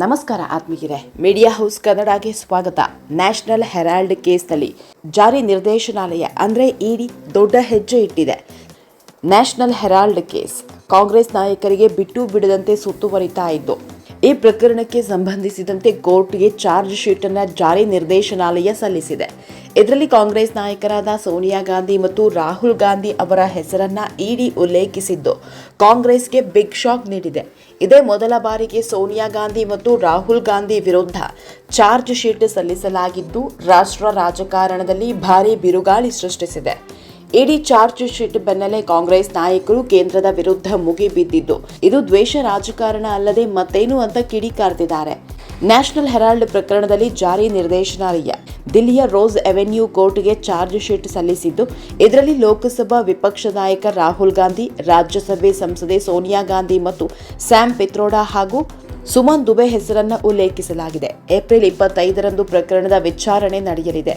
ನಮಸ್ಕಾರ ಆತ್ಮೀಯರೇ. Media house ಕನ್ನಡಗೆ ಸ್ವಾಗತ. ನ್ಯಾಷನಲ್ ಹೆರಾಲ್ಡ್ ಕೇಸ್ನಲ್ಲಿ ಜಾರಿ ನಿರ್ದೇಶನಾಲಯ ಅಂದರೆ ಇಡಿ ದೊಡ್ಡ ಹೆಜ್ಜೆ ಇಟ್ಟಿದೆ. ನ್ಯಾಷನಲ್ ಹೆರಾಲ್ಡ್ ಕೇಸ್ ಕಾಂಗ್ರೆಸ್ ನಾಯಕರಿಗೆ ಬಿಟ್ಟು ಬಿಡದಂತೆ ಸುತ್ತುವರಿತಾ ಇದ್ದು, ಈ ಪ್ರಕರಣಕ್ಕೆ ಸಂಬಂಧಿಸಿದಂತೆ ಕೋರ್ಟ್ಗೆ ಚಾರ್ಜ್ ಶೀಟ್ ಅನ್ನು ಜಾರಿ ನಿರ್ದೇಶನಾಲಯ ಸಲ್ಲಿಸಿದೆ. ಇದರಲ್ಲಿ ಕಾಂಗ್ರೆಸ್ ನಾಯಕರಾದ ಸೋನಿಯಾ ಗಾಂಧಿ ಮತ್ತು ರಾಹುಲ್ ಗಾಂಧಿ ಅವರ ಹೆಸರನ್ನ ಇಡಿ ಉಲ್ಲೇಖಿಸಿದ್ದು. ಕಾಂಗ್ರೆಸ್ಗೆ ಬಿಗ್ ಶಾಕ್ ನೀಡಿದೆ. ಇದೇ ಮೊದಲ ಬಾರಿಗೆ ಸೋನಿಯಾ ಗಾಂಧಿ ಮತ್ತು ರಾಹುಲ್ ಗಾಂಧಿ ವಿರುದ್ಧ ಚಾರ್ಜ್ ಶೀಟ್ ಸಲ್ಲಿಸಲಾಗಿದ್ದು, ರಾಷ್ಟ್ರ ರಾಜಕಾರಣದಲ್ಲಿ ಭಾರಿ ಬಿರುಗಾಳಿ ಸೃಷ್ಟಿಸಿದೆ. ಇಡೀ ಚಾರ್ಜ್ ಶೀಟ್ ಬೆನ್ನಲ್ಲೇ ಕಾಂಗ್ರೆಸ್ ನಾಯಕರು ಕೇಂದ್ರದ ವಿರುದ್ಧ ಮುಗಿಬಿದ್ದಿದ್ದು ಇದು ದ್ವೇಷ ರಾಜಕಾರಣ ಅಲ್ಲದೆ ಮತ್ತೇನು ಅಂತ ಕಿಡಿಕಾರ್ತಿದ್ದಾರೆ. ನ್ಯಾಷನಲ್ ಹೆರಾಲ್ಡ್ ಪ್ರಕರಣದಲ್ಲಿ ಜಾರಿ ನಿರ್ದೇಶನಾಲಯ. ದಿಲ್ಲಿಯ ರೋಸ್ ಅವೆನ್ಯೂ ಕೋರ್ಟ್ಗೆ ಚಾರ್ಜ್ ಶೀಟ್ ಸಲ್ಲಿಸಿದ್ದು, ಇದರಲ್ಲಿ ಲೋಕಸಭಾ ವಿಪಕ್ಷ ನಾಯಕ ರಾಹುಲ್ ಗಾಂಧಿ, ರಾಜ್ಯಸಭೆ ಸಂಸದೆ ಸೋನಿಯಾ ಗಾಂಧಿ ಮತ್ತು ಸ್ಯಾಮ್ ಪಿತ್ರೋಡಾ ಹಾಗೂ ಸುಮನ್ ದುಬೆ ಹೆಸರನ್ನು ಉಲ್ಲೇಖಿಸಲಾಗಿದೆ. ಏಪ್ರಿಲ್ ಇಪ್ಪತ್ತೈದರಂದು ಪ್ರಕರಣದ ವಿಚಾರಣೆ ನಡೆಯಲಿದೆ.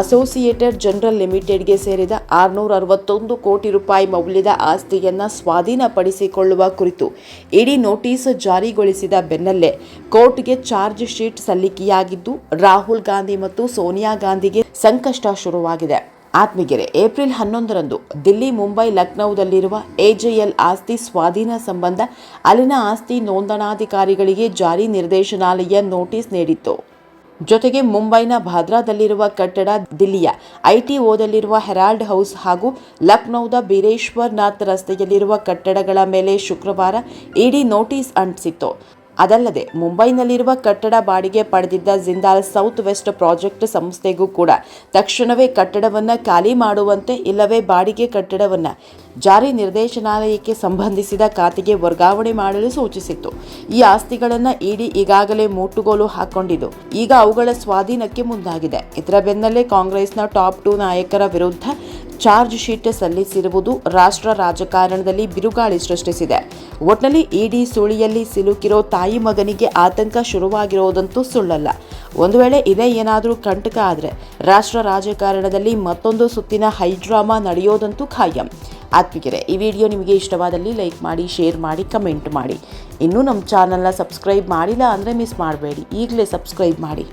ಅಸೋಸಿಯೇಟೆಡ್ ಜನರಲ್ ಲಿಮಿಟೆಡ್ಗೆ ಸೇರಿದ ಆರುನೂರ ಅರವತ್ತೊಂದು ಕೋಟಿ ರೂಪಾಯಿ ಮೌಲ್ಯದ ಆಸ್ತಿಯನ್ನು ಸ್ವಾಧೀನಪಡಿಸಿಕೊಳ್ಳುವ ಕುರಿತು ಇಡೀ ನೋಟಿಸ್ ಜಾರಿಗೊಳಿಸಿದ ಬೆನ್ನಲ್ಲೇ ಕೋರ್ಟ್ಗೆ ಚಾರ್ಜ್ ಶೀಟ್ ಸಲ್ಲಿಕೆಯಾಗಿದ್ದು, ರಾಹುಲ್ ಗಾಂಧಿ ಮತ್ತು ಸೋನಿಯಾ ಗಾಂಧಿಗೆ ಸಂಕಷ್ಟ ಶುರುವಾಗಿದೆ. ಆತ್ಮಗೆರೆ ಏಪ್ರಿಲ್ ಹನ್ನೊಂದರಂದು ದಿಲ್ಲಿ, ಮುಂಬೈ, ಲಕ್ನೌದಲ್ಲಿರುವ ಎಜೆಎಲ್ ಆಸ್ತಿ ಸ್ವಾಧೀನ ಸಂಬಂಧ ಅಲ್ಲಿನ ಆಸ್ತಿ ನೋಂದಣಾಧಿಕಾರಿಗಳಿಗೆ ಜಾರಿ ನಿರ್ದೇಶನಾಲಯ ನೋಟಿಸ್ ನೀಡಿತ್ತು. ಜೊತೆಗೆ ಮುಂಬೈನ ಭಾದ್ರಾದಲ್ಲಿರುವ ಕಟ್ಟಡ ದಿಲ್ಲಿಯ ಐಟಿಒದಲ್ಲಿರುವ ಹೆರಾಲ್ಡ್ ಹೌಸ್ ಹಾಗೂ ಲಕ್ನೌದ ಬೀರೇಶ್ವರ್ನಾಥ್ ರಸ್ತೆಯಲ್ಲಿರುವ ಕಟ್ಟಡಗಳ ಮೇಲೆ ಶುಕ್ರವಾರ ಇಡಿ ನೋಟಿಸ್ ಅಂಟಿಸಿತ್ತು. ಅದಲ್ಲದೆ ಮುಂಬೈನಲ್ಲಿರುವ ಕಟ್ಟಡ ಬಾಡಿಗೆ ಪಡೆದಿದ್ದ ಜಿಂದಾಲ್ ಸೌತ್ ವೆಸ್ಟ್ ಪ್ರಾಜೆಕ್ಟ್ ಸಂಸ್ಥೆಗೂ ಕೂಡ ತಕ್ಷಣವೇ ಕಟ್ಟಡವನ್ನು ಖಾಲಿ ಮಾಡುವಂತೆ ಇಲ್ಲವೇ ಬಾಡಿಗೆ ಕಟ್ಟಡವನ್ನು ಜಾರಿ ನಿರ್ದೇಶನಾಲಯಕ್ಕೆ ಸಂಬಂಧಿಸಿದ ಖಾತೆಗೆ ವರ್ಗಾವಣೆ ಮಾಡಲು ಸೂಚಿಸಿತ್ತು. ಈ ಆಸ್ತಿಗಳನ್ನು ಇಡಿ ಈಗಾಗಲೇ ಮುಟ್ಟುಗೋಲು ಹಾಕೊಂಡಿದ್ದು. ಈಗ ಅವುಗಳ ಸ್ವಾಧೀನಕ್ಕೆ ಮುಂದಾಗಿದೆ. ಇದರ ಬೆನ್ನಲ್ಲೇ ಕಾಂಗ್ರೆಸ್ನ ಟಾಪ್ ಟೂ ನಾಯಕರ ವಿರುದ್ಧ ಚಾರ್ಜ್ ಶೀಟ್ ಸಲ್ಲಿಸಿರುವುದು ರಾಷ್ಟ್ರ ರಾಜಕಾರಣದಲ್ಲಿ ಬಿರುಗಾಳಿ ಸೃಷ್ಟಿಸಿದೆ. ಒಟ್ನಲ್ಲಿ ಇಡಿ ಸುಳಿಯಲ್ಲಿ ಸಿಲುಕಿರೋ ತಾಯಿ ಮಗನಿಗೆ ಆತಂಕ ಶುರುವಾಗಿರೋದಂತೂ ಸುಳ್ಳಲ್ಲ. ಒಂದು ವೇಳೆ ಇದೇ ಏನಾದರೂ ಕಂಟಕ ಆದರೆ ರಾಷ್ಟ್ರ ರಾಜಕಾರಣದಲ್ಲಿ ಮತ್ತೊಂದು ಸುತ್ತಿನ ಹೈಡ್ರಾಮಾ ನಡೆಯೋದಂತೂ ಖಾಯಂ. ಆತ್ಮಿಕರೆ ಈ ವಿಡಿಯೋ ನಿಮಗೆ ಇಷ್ಟವಾದಲ್ಲಿ ಲೈಕ್ ಮಾಡಿ, ಶೇರ್ ಮಾಡಿ, ಕಮೆಂಟ್ ಮಾಡಿ. ಇನ್ನೂ ನಮ್ಮ ಚಾನಲ್ನ ಸಬ್ಸ್ಕ್ರೈಬ್ ಮಾಡಿಲ್ಲ ಅಂದರೆ ಮಿಸ್ ಮಾಡಬೇಡಿ. ಈಗಲೇ ಸಬ್ಸ್ಕ್ರೈಬ್ ಮಾಡಿ.